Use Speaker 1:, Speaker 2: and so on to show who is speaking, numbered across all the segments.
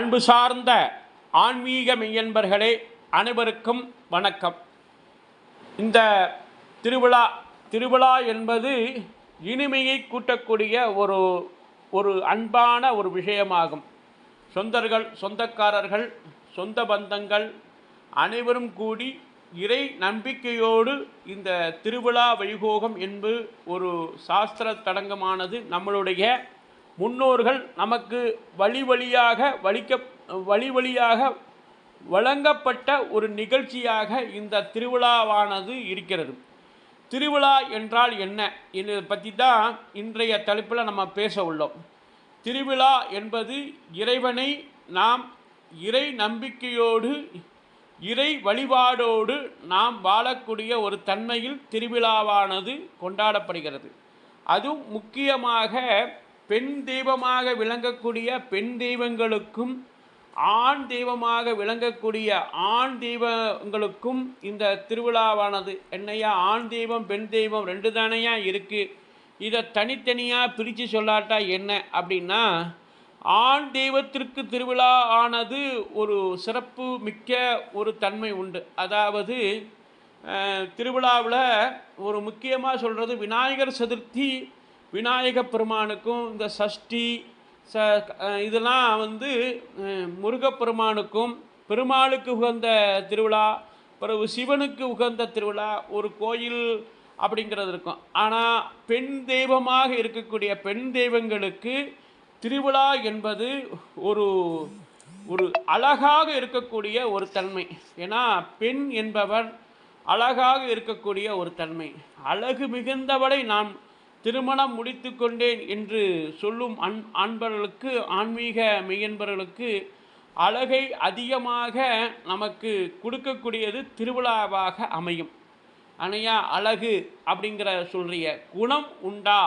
Speaker 1: அன்பு சார்ந்த ஆன்மீக மெய்யன்பர்களே அனைவருக்கும் வணக்கம். இந்த திருவிழா திருவிழா என்பது இனிமையை கூட்டக்கூடிய ஒரு ஒரு அன்பான ஒரு விஷயமாகும். சொந்தர்கள் சொந்தக்காரர்கள் சொந்த பந்தங்கள் அனைவரும் கூடி இறை நம்பிக்கையோடு இந்த திருவிழா வைகோகம் என்பது ஒரு சாஸ்திர தடங்கமானது நம்மளுடைய முன்னோர்கள் நமக்கு வழி வழியாக வலிக்க வழி வழியாக வழங்கப்பட்ட ஒரு நிகழ்ச்சியாக இந்த திருவிழாவானது இருக்கிறது. திருவிழா என்றால் என்ன? இதை பற்றி தான் இன்றைய தலைப்பில் நம்ம பேச உள்ளோம். திருவிழா என்பது இறைவனை நாம் இறை நம்பிக்கையோடு இறை வழிபாடோடு நாம் வாழக்கூடிய ஒரு தன்மையில் திருவிழாவானது கொண்டாடப்படுகிறது. அதுவும் முக்கியமாக பெண் தெய்வமாக விளங்கக்கூடிய பெண் தெய்வங்களுக்கும் ஆண் தெய்வமாக விளங்கக்கூடிய ஆண் தெய்வங்களுக்கும் இந்த திருவிழாவானது. என்னையா ஆண் தெய்வம் பெண் தெய்வம் ரெண்டு தானையா இருக்குது இதை தனித்தனியாக பிரித்து சொல்லாட்டா என்ன அப்படின்னா ஆண் தெய்வத்திற்கு திருவிழா ஆனது ஒரு சிறப்பு மிக்க ஒரு தன்மை உண்டு. அதாவது திருவிழாவில் ஒரு முக்கியமாக சொல்கிறது விநாயகர் சதுர்த்தி விநாயக பெருமானுக்கும் இந்த சஷ்டி ச இதெல்லாம் வந்து முருகப்பெருமானுக்கும் பெருமாளுக்கு உகந்த திருவிழா பிறகு சிவனுக்கு உகந்த திருவிழா ஒரு கோயில் அப்படிங்கிறது இருக்கும். ஆனால் பெண் தெய்வமாக இருக்கக்கூடிய பெண் தெய்வங்களுக்கு திருவிழா என்பது ஒரு ஒரு அழகாக இருக்கக்கூடிய ஒரு தன்மை. ஏன்னா பெண் என்பவர் அழகாக இருக்கக்கூடிய ஒரு தன்மை. அழகு மிகுந்தவளை நான் திருமணம் முடித்து கொண்டேன் என்று சொல்லும் அன் அன்பர்களுக்கு ஆன்மீக மெய்யன்பர்களுக்கு அழகை அதிகமாக நமக்கு கொடுக்கக்கூடியது திருவிழாவாக அமையும். அணையா அழகு அப்படிங்கிற சொல்கிறிய குணம் உண்டா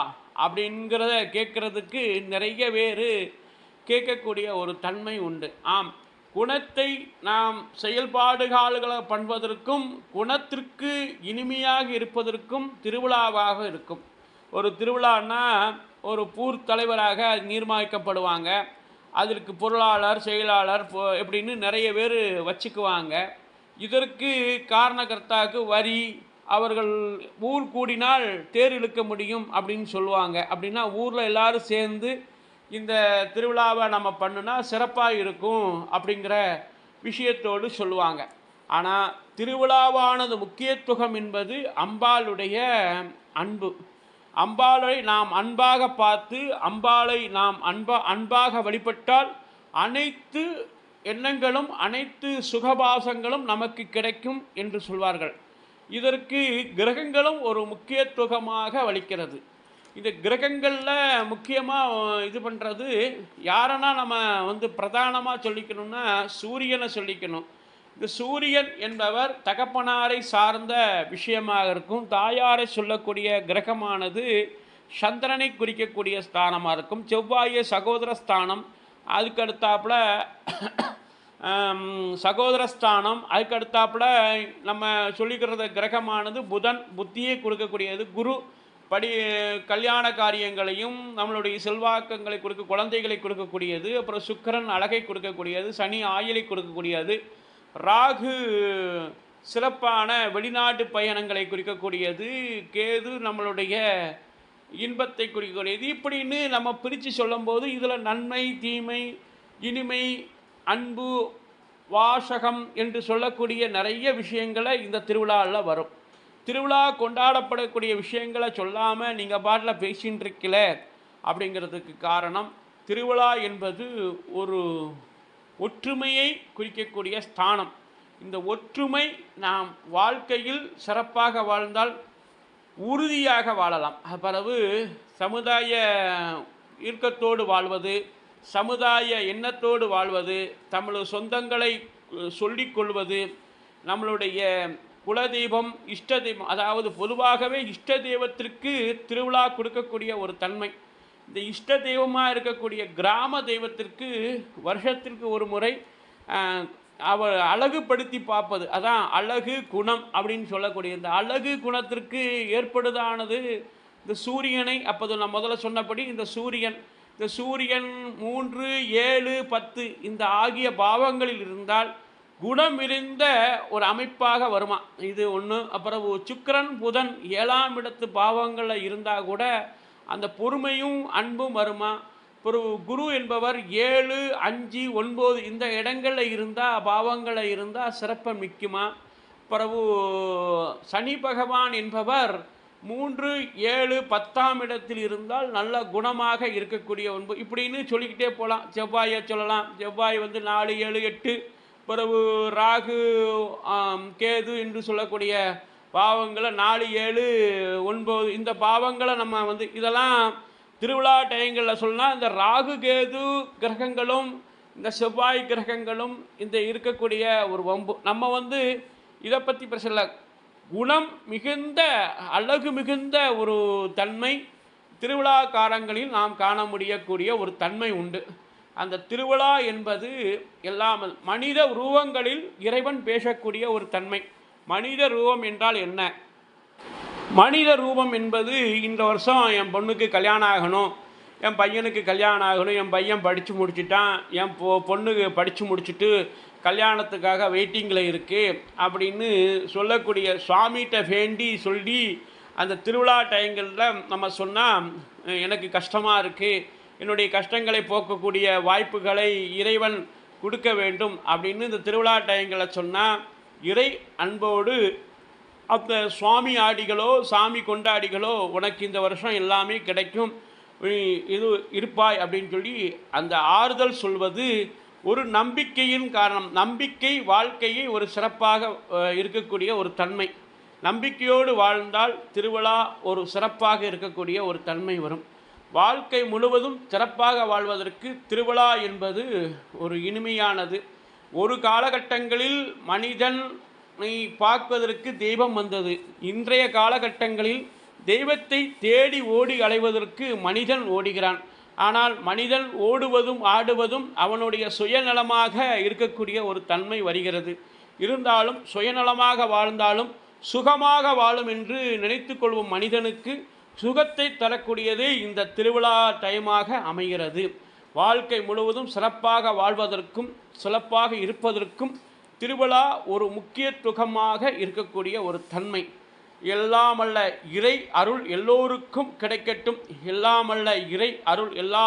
Speaker 1: அப்படிங்கிறத கேட்குறதுக்கு நிறைய பேர் கேட்கக்கூடிய ஒரு தன்மை உண்டு. ஆம் குணத்தை நாம் செயல்பாடுகால்களை பண்ணுவதற்கும் குணத்திற்கு இனிமையாக இருப்பதற்கும் திருவிழாவாக இருக்கும். ஒரு திருவிழான்னா ஒரு பூர் தலைவராக நிர்மாணிக்கப்படுவாங்க. அதற்கு பொருளாளர் செயலாளர் எப்படின்னு நிறைய பேர் வச்சுக்குவாங்க. இதற்கு காரணகர்த்தாவுக்கு வரி அவர்கள் ஊர் கூடினால் தேர் இழுக்க முடியும் அப்படின்னு சொல்லுவாங்க. அப்படின்னா ஊரில் எல்லாரும் சேர்ந்து இந்த திருவிழாவை நம்ம பண்ணுனா சிறப்பாக இருக்கும் அப்படிங்கிற விஷயத்தோடு சொல்லுவாங்க. ஆனால் திருவிழாவானது முக்கியத்துவம் என்பது அம்பாளுடைய அன்பு. அம்பாளை நாம் அன்பாக பார்த்து அம்பாளை நாம் அன்பா அன்பாக வழிபட்டால் அனைத்து எண்ணங்களும் அனைத்து சுகபாசங்களும் நமக்கு கிடைக்கும் என்று சொல்வார்கள். இதற்கு கிரகங்களும் ஒரு முக்கியத்துவமாக வலிக்கிறது இந்த கிரகங்களில் முக்கியமாக இது பண்ணுறது யாரனா நம்ம வந்து பிரதானமாக சொல்லிக்கணும்னா சூரியனை சொல்லிக்கணும். இந்த சூரியன் என்பவர் தகப்பனாரை சார்ந்த விஷயமாக இருக்கும். தாயாரை சொல்லக்கூடிய கிரகமானது சந்திரனை குறிக்கக்கூடிய ஸ்தானமாக இருக்கும். செவ்வாயை சகோதர ஸ்தானம் அதுக்கு அடுத்தாப்புல ஆம், சகோதரஸ்தானம் அதுக்கு அடுத்தாப்புல நம்ம சொல்லிக்கிறது கிரகமானது புதன் புத்தியை கொடுக்கக்கூடியது குரு. படி கல்யாண காரியங்களையும் நம்மளுடைய செல்வாக்கங்களை கொடுக்க குழந்தைகளை கொடுக்கக்கூடியது அப்புறம் சுக்கரன் அழகை கொடுக்கக்கூடியது சனி ஆயிலை கொடுக்கக்கூடியது. ராகு சிறப்பான வெளிநாட்டு பயணங்களை குறிக்கக்கூடியது. கேது நம்மளுடைய இன்பத்தை குறிக்கக்கூடியது. இப்படின்னு நம்ம பிரித்து சொல்லும்போது இதில் நன்மை தீமை இனிமை அன்பு வாசகம் என்று சொல்லக்கூடிய நிறைய விஷயங்களை இந்த திருவிழாவில் வரும். திருவிழா கொண்டாடப்படக்கூடிய விஷயங்களை சொல்லாமல் நீங்கள் பாட்டில் பேசின்னு இருக்கல அப்படிங்கிறதுக்கு காரணம். திருவிழா என்பது ஒரு ஒற்றுமையை குறிக்கக்கூடிய ஸ்தானம். இந்த ஒற்றுமை நாம் வாழ்க்கையில் சிறப்பாக வாழ்ந்தால் உறுதியாக வாழலாம். பிறகு சமுதாய இறுக்கத்தோடு வாழ்வது சமுதாய எண்ணத்தோடு வாழ்வது தமிழ் சொந்தங்களை சொல்லிக் கொள்வது நம்மளுடைய குலதெய்வம் இஷ்ட தெய்வம் அதாவது பொதுவாகவே இஷ்ட தெய்வத்திற்கு திருவிழா கொடுக்கக்கூடிய ஒரு தன்மை. இந்த இஷ்ட தெய்வமாக இருக்கக்கூடிய கிராம தெய்வத்திற்கு வருஷத்திற்கு ஒரு முறை அவர் அவ அழகுபடுத்தி பார்ப்பது. அதான் அழகு குணம் அப்படின்னு சொல்லக்கூடிய இந்த அழகு குணத்திற்கு ஏற்படுதானது? இந்த சூரியனை அப்போது நான் முதல்ல சொன்னபடி இந்த சூரியன் இந்த சூரியன் மூன்று ஏழு பத்து இந்த ஆகிய பாவங்களில் இருந்தால் குணம் இருந்த ஒரு அமைப்பாக வருமா? இது ஒன்று அப்புறம் சுக்கரன் புதன் ஏழாம் இடத்து பாவங்களில் இருந்தால் கூட அந்த பொறுமையும் அன்பும் வருமா? அப்புறம் குரு என்பவர் ஏழு அஞ்சு ஒன்பது இந்த இடங்களில் இருந்தால் பாவங்களில் இருந்தால் சிறப்பை மிக்குமா? பிறகு சனி பகவான் என்பவர் மூன்று ஏழு பத்தாம் இடத்தில் இருந்தால் நல்ல குணமாக இருக்கக்கூடிய ஒன்பது இப்படின்னு சொல்லிக்கிட்டே போகலாம் செவ்வாயை சொல்லலாம். செவ்வாய் வந்து நாலு ஏழு எட்டு. பிறகு ராகு கேது என்று சொல்லக்கூடிய பாவங்களை நாலு ஏழு ஒன்பது இந்த பாவங்களை நம்ம வந்து இதெல்லாம் திருவிழா டயங்களில் சொன்னால் இந்த ராகு கேது கிரகங்களும் இந்த செவ்வாய் கிரகங்களும் இந்த இருக்கக்கூடிய ஒரு வம்பு. நம்ம வந்து இதை பற்றி பிரச்சனை இல்லை. குணம் மிகுந்த அழகு மிகுந்த ஒரு தன்மை திருவிழா காலங்களில் நாம் காண முடியக்கூடிய ஒரு தன்மை உண்டு. அந்த திருவிழா என்பது எல்லாம் மனித உருவங்களில் இறைவன் பேசக்கூடிய ஒரு தன்மை. மனித ரூபம் என்றால் என்ன? மனித ரூபம் என்பது இந்த வருஷம் என் பொண்ணுக்கு கல்யாணம் ஆகணும் என் பையனுக்கு கல்யாணம் ஆகணும் என் பையன் படித்து முடிச்சுட்டான் என் பொ பொண்ணுக்கு படித்து முடிச்சுட்டு கல்யாணத்துக்காக வெயிட்டிங்கில் இருக்குது அப்படின்னு சொல்லக்கூடிய சுவாமிகிட்ட வேண்டி சொல்லி அந்த திருவிழா டயங்களில் நம்ம சொன்னால் எனக்கு கஷ்டமாக இருக்குது என்னுடைய கஷ்டங்களை போக்கக்கூடிய வாய்ப்புகளை இறைவன் கொடுக்க வேண்டும் அப்படின்னு இந்த திருவிழா டயங்களை சொன்னால் இறை அன்போடு அந்த சுவாமி ஆடிகளோ சாமி கொண்டாடிகளோ உனக்கு இந்த வருஷம் எல்லாமே கிடைக்கும். இது இருப்பாய் அப்படின்னு சொல்லி அந்த ஆறுதல் சொல்வது ஒரு நம்பிக்கையின் காரணம். நம்பிக்கை வாழ்க்கையை ஒரு சிறப்பாக இருக்கக்கூடிய ஒரு தன்மை. நம்பிக்கையோடு வாழ்ந்தால் திருவிழா ஒரு சிறப்பாக இருக்கக்கூடிய ஒரு தன்மை வரும். வாழ்க்கை முழுவதும் சிறப்பாக வாழ்வதற்கு திருவிழா என்பது ஒரு இனிமையானது. ஒரு காலகட்டங்களில் மனிதனை பார்ப்பதற்கு தெய்வம் வந்தது. இன்றைய காலகட்டங்களில் தெய்வத்தை தேடி ஓடி அலைவதற்கு மனிதன் ஓடுகிறான். ஆனால் மனிதன் ஓடுவதும் ஆடுவதும் அவனுடைய சுயநலமாக இருக்கக்கூடிய ஒரு தன்மை வருகிறது. இருந்தாலும் சுயநலமாக வாழ்ந்தாலும் சுகமாக வாழும் என்று நினைத்து கொள்வோம் மனிதனுக்கு சுகத்தை தரக்கூடியதே இந்த திருவிழா டைமாக அமைகிறது. வாழ்க்கை முழுவதும் சிறப்பாக வாழ்வதற்கும் சிறப்பாக இருப்பதற்கும் திருவிழா ஒரு முக்கியத்துவமாக இருக்கக்கூடிய ஒரு தன்மை. எல்லாமல்ல இறை அருள் எல்லோருக்கும் கிடைக்கட்டும். எல்லாமல்ல இறை அருள் எல்லா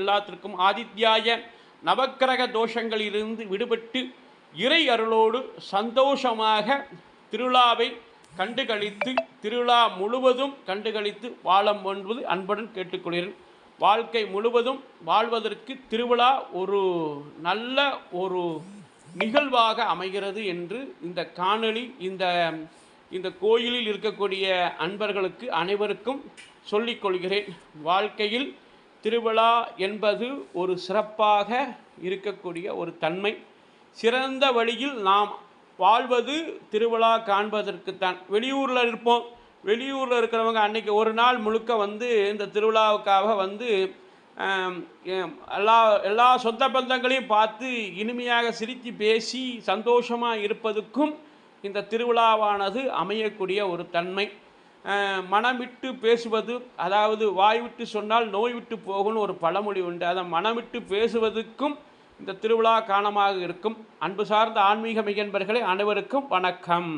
Speaker 1: எல்லாத்திற்கும் ஆதித்யாய நவக்கிரக தோஷங்களிலிருந்து விடுபட்டு இறை அருளோடு சந்தோஷமாக திருவிழாவை கண்டுகளித்து திருவிழா முழுவதும் கண்டுகளித்து வாழம் என்பது அன்புடன் கேட்டுக்கொள்கிறேன். வாழ்க்கை முழுவதும் வாழ்வதற்கு திருவிழா ஒரு நல்ல ஒரு நிகழ்வாக அமைகிறது என்று இந்த காணொளி இந்த இந்த கோயிலில் இருக்கக்கூடிய அன்பர்களுக்கு அனைவருக்கும் சொல்லிக்கொள்கிறேன் வாழ்க்கையில் திருவிழா என்பது ஒரு சிறப்பாக இருக்கக்கூடிய ஒரு தன்மை. சிறந்த வழியில் நாம் வாழ்வது திருவிழா காண்பதற்குத்தான். வெளியூரில் இருப்போம். வெளியூரில் இருக்கிறவங்க அன்னைக்கு ஒரு நாள் முழுக்க வந்து இந்த திருவிழாவுக்காக வந்து எல்லா எல்லா சொந்த பந்தங்களையும் பார்த்து இனிமையாக சிரித்து பேசி சந்தோஷமாக இருப்பதுக்கும் இந்த திருவிழாவானது அமையக்கூடிய ஒரு தன்மை. மனம் விட்டு பேசுவது அதாவது வாய் விட்டு சொன்னால் நோய் விட்டு போகும்னு ஒரு பழமொழி உண்டு. அதை மனம் விட்டு பேசுவதற்கும் இந்த திருவிழா காரணமாக இருக்கும். அன்பு சார்ந்த ஆன்மீக மிகன்பர்களே அனைவருக்கும் வணக்கம்.